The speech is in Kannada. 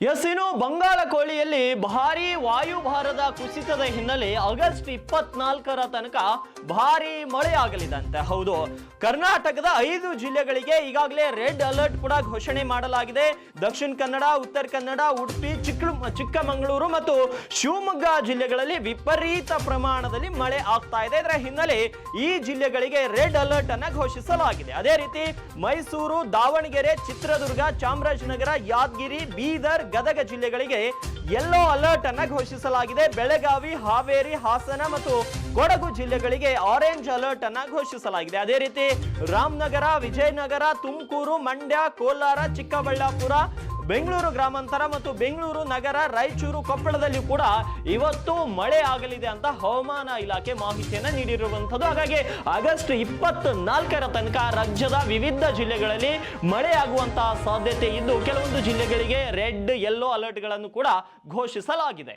ಇನ್ನು ಬಂಗಾಳ ಕೋಳಿಯಲ್ಲಿ ಭಾರಿ ವಾಯುಭಾರದ ಕುಸಿತದ ಹಿನ್ನೆಲೆ ಆಗಸ್ಟ್ ಇಪ್ಪತ್ನಾಲ್ಕರ ತನಕ ಭಾರಿ ಮಳೆಯಾಗಲಿದಂತೆ. ಹೌದು, ಕರ್ನಾಟಕದ ಐದು ಜಿಲ್ಲೆಗಳಿಗೆ ಈಗಾಗಲೇ ರೆಡ್ ಅಲರ್ಟ್ ಕೂಡ ಘೋಷಣೆ ಮಾಡಲಾಗಿದೆ. ದಕ್ಷಿಣ ಕನ್ನಡ, ಉತ್ತರ ಕನ್ನಡ, ಉಡುಪಿ ಚಿಕ್ಕ ಚಿಕ್ಕಮಗಳೂರು ಮತ್ತು ಶಿವಮೊಗ್ಗ ಜಿಲ್ಲೆಗಳಲ್ಲಿ ವಿಪರೀತ ಪ್ರಮಾಣದಲ್ಲಿ ಮಳೆ ಆಗ್ತಾ ಇದೆ. ಇದರ ಹಿನ್ನೆಲೆ ಈ ಜಿಲ್ಲೆಗಳಿಗೆ ರೆಡ್ ಅಲರ್ಟ್ ಅನ್ನು ಘೋಷಿಸಲಾಗಿದೆ. ಅದೇ ರೀತಿ ಮೈಸೂರು, ದಾವಣಗೆರೆ, ಚಿತ್ರದುರ್ಗ, ಚಾಮರಾಜನಗರ, ಯಾದಗಿರಿ, ಬೀದರ್ ಗದಗ ಜಿಲ್ಲೆಗಳಿಗೆ ಯೆಲ್ಲೋ ಅಲರ್ಟ್ ಅನ್ನ ಘೋಷಿಸಲಾಗಿದೆ. ಬೆಳಗಾವಿ, ಹಾವೇರಿ, ಹಾಸನ ಮತ್ತು ಕೊಡಗು ಜಿಲ್ಲೆಗಳಿಗೆ ಆರೆಂಜ್ ಅಲರ್ಟ್ ಅನ್ನ ಘೋಷಿಸಲಾಗಿದೆ. ಅದೇ ರೀತಿ ರಾಮನಗರ, ವಿಜಯನಗರ, ತುಮಕೂರು, ಮಂಡ್ಯ, ಕೋಲಾರ, ಚಿಕ್ಕಬಳ್ಳಾಪುರ ಬೆಂಗಳೂರು ಗ್ರಾಮಾಂತರ ಮತ್ತು ಬೆಂಗಳೂರು ನಗರ, ರಾಯಚೂರು ಕೊಪ್ಪಳದಲ್ಲಿ ಕೂಡ ಇವತ್ತು ಮಳೆ ಆಗಲಿದೆ ಅಂತ ಹವಾಮಾನ ಇಲಾಖೆ ಮಾಹಿತಿಯನ್ನು ನೀಡಿರುವಂಥದ್ದು. ಹಾಗಾಗಿ ಆಗಸ್ಟ್ ಇಪ್ಪತ್ತ್ ನಾಲ್ಕರ ತನಕ ರಾಜ್ಯದ ವಿವಿಧ ಜಿಲ್ಲೆಗಳಲ್ಲಿ ಮಳೆ ಆಗುವಂತಹ ಸಾಧ್ಯತೆ ಇದ್ದು, ಕೆಲವೊಂದು ಜಿಲ್ಲೆಗಳಿಗೆ ರೆಡ್ ಯೆಲ್ಲೋ ಅಲರ್ಟ್ಗಳನ್ನು ಕೂಡ ಘೋಷಿಸಲಾಗಿದೆ.